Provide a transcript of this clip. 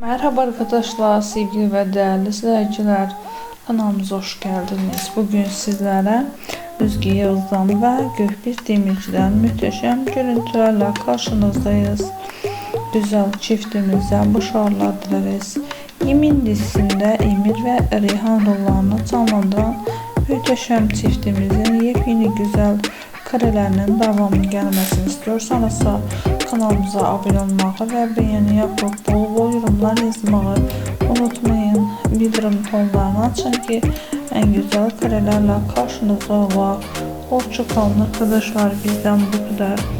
Merhaba arkadaşlar, sevgili ve değerli izleyiciler. Kanalımıza hoş geldiniz. Bugün sizlere Özge Yağız'dan ve Gökbir Demirci'den muhteşem görüntülerle karşınızdayız. Güzel çiftimize başarılar dileriz. Yemin dizisinde Emir ve Reyhan rollarını canlandıran muhteşem çiftimizin yepyeni güzel karelerinin devamı gelmesini istiyorsanız kanalımıza abone olmayı ve beğeni yapıp bol bol yorumlar yazmayı unutmayın. Bildirim tonlarını açın ki en güzel karelerle karşınızda var. Hoşçakalın arkadaşlar bizden bu kadar.